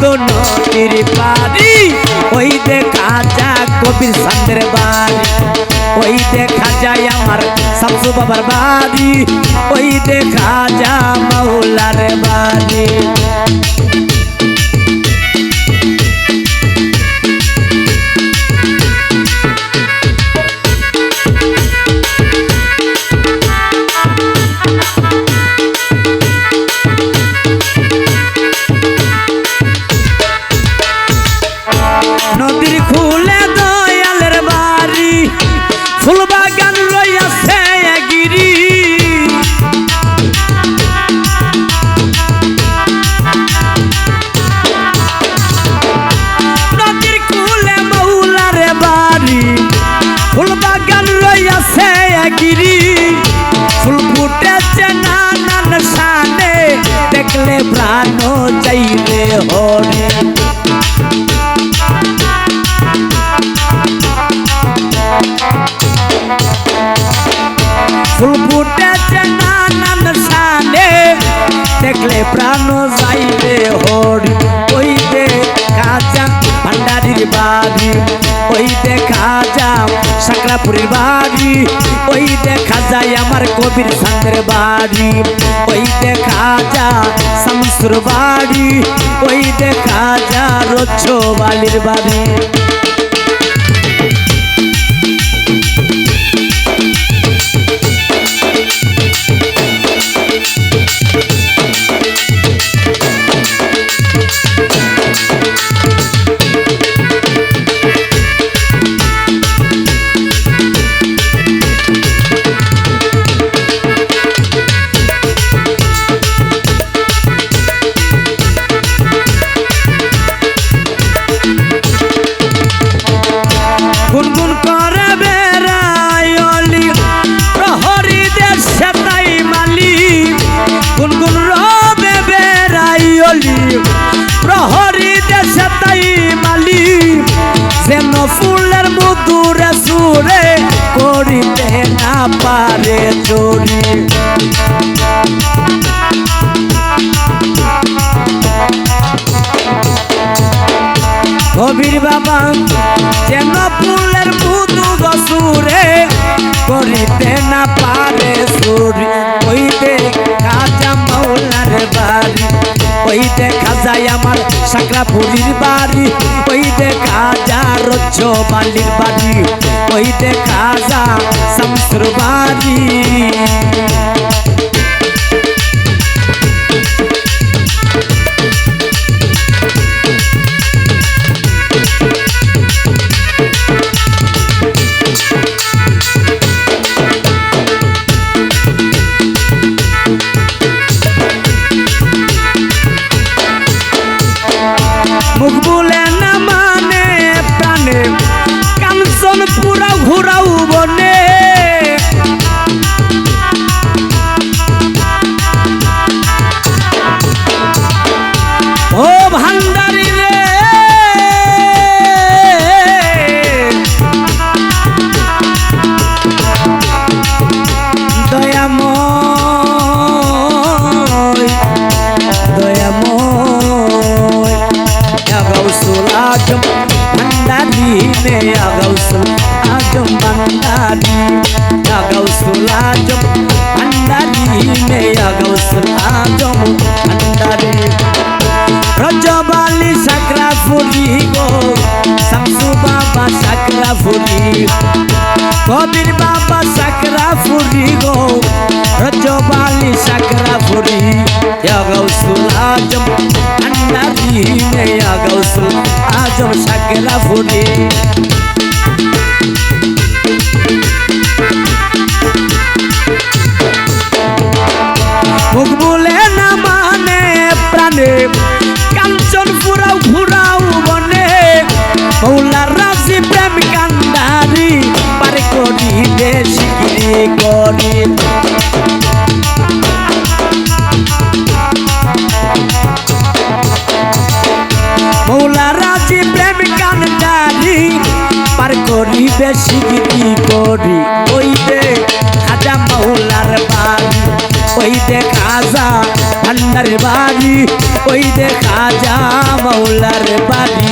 তো নদীর পারি ওই দেখা যা কবির সান্দের বাড়ি। ওই দেখা যায় আমার শামসু বাবার বাড়ি, ওই দেখা যা মৌলার বাড়ি। কবির সান্দের বাড়ি ওই দেখা যা শামসুর বাড়ি ওই দেখা যা রচ্ছ বালির বাড়ি। পারে চোরি। কবির বাবা যেন ফুলের বুধু গসুরে করিতে না পারে সুরি দেখা যায় আমার সাকরাপুরির বাড়ি। ওই দেখা যা রজ্জ বালির বাড়ি। ওই দেখা যা শামসুর বাড়ি। আগৌসুল আজম ভান্ডারি নে আগৌসুল আজম ভান্ডারি রজবালি সাকরা ফুলি গো শামসু বাবা সাকরা ফুলি কবির বাবা সাকরা ফুলি গো রজবালি সাকরা ফুলি গৌসুল আজম আন্ডারি নে গৌসুল আজম সাকরা ফুলি মুখ পারে করি বেশি করি। মৌলা রাজি প্রেম কান্দারি পার করি বেশি গীতি করি। ওই দে খাজা মৌলার বাড়ি, ওই দে খাজা ভান্ডারের বাড়ি, ওই দে খাজা মৌলার বাড়ি।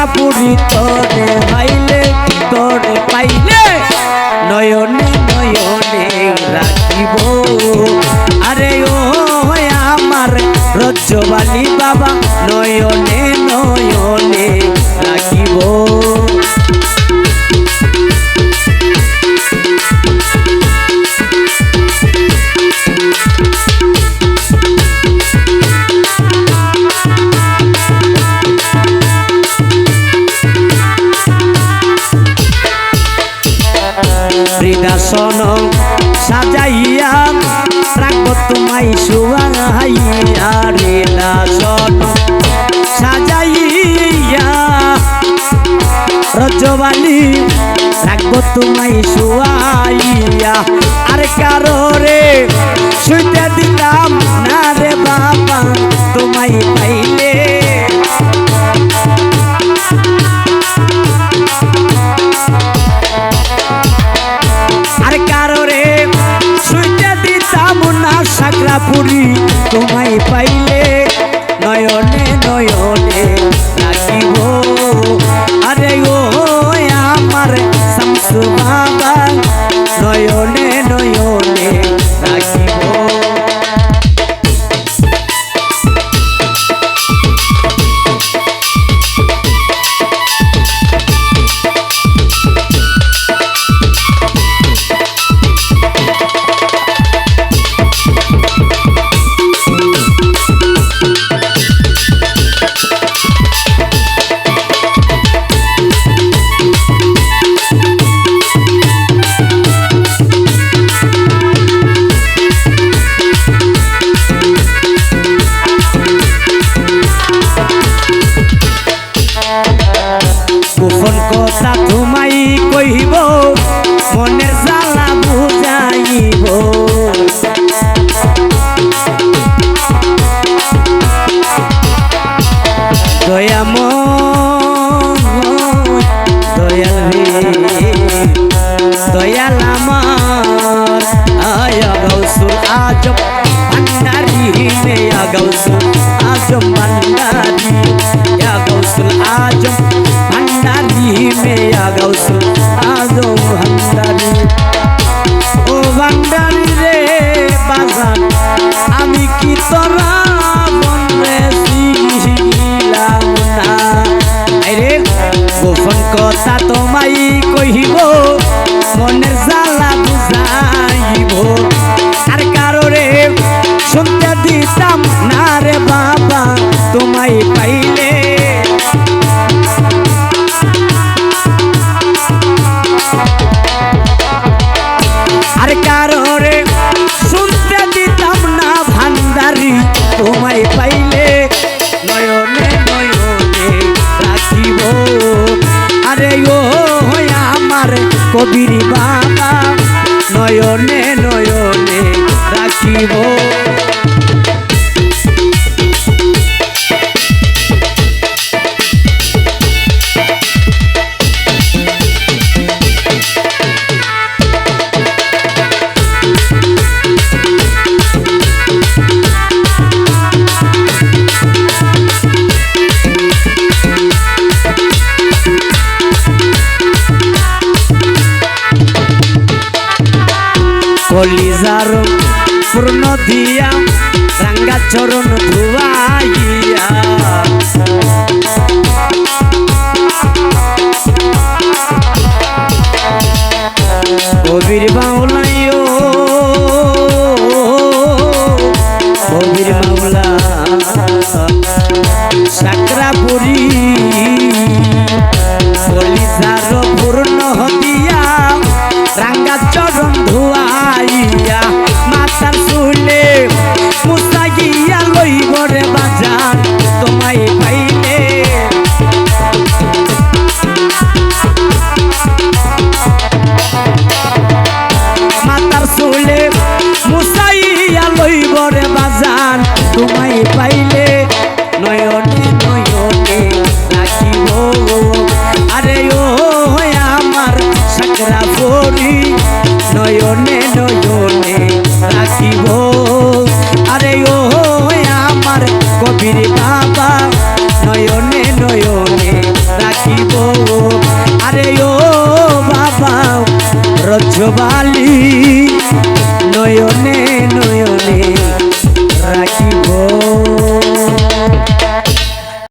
সাকরাপুরি তোরে পাইলে তোরে পাইলে নয়নে শুয়াইয়া হৃদাসন সাজাইয়া রজবালি রাখব তোমায় শুয়াইয়া। আর কারও রে শুইতে দিলাম না রে বাবা, তোমায় পাইলে গৌসুল আজম ভান্ডারি, ইয়া গৌসুল আজম ভান্ডারি মে ইয়া গৌসুল আজম ভান্ডারি। ও ভান্ডারি রে বাজান, আমি কি তোরা মনে শিখিলাম না? আরে গোপন কথা তোমায় কহিব, মনের জ্বালা কলিজার পূর্ণ দিয়া রাঙ্গা চরণ ধুয়াইয়া কবির বাউলাইও চোখবালি নয়নে নয়নে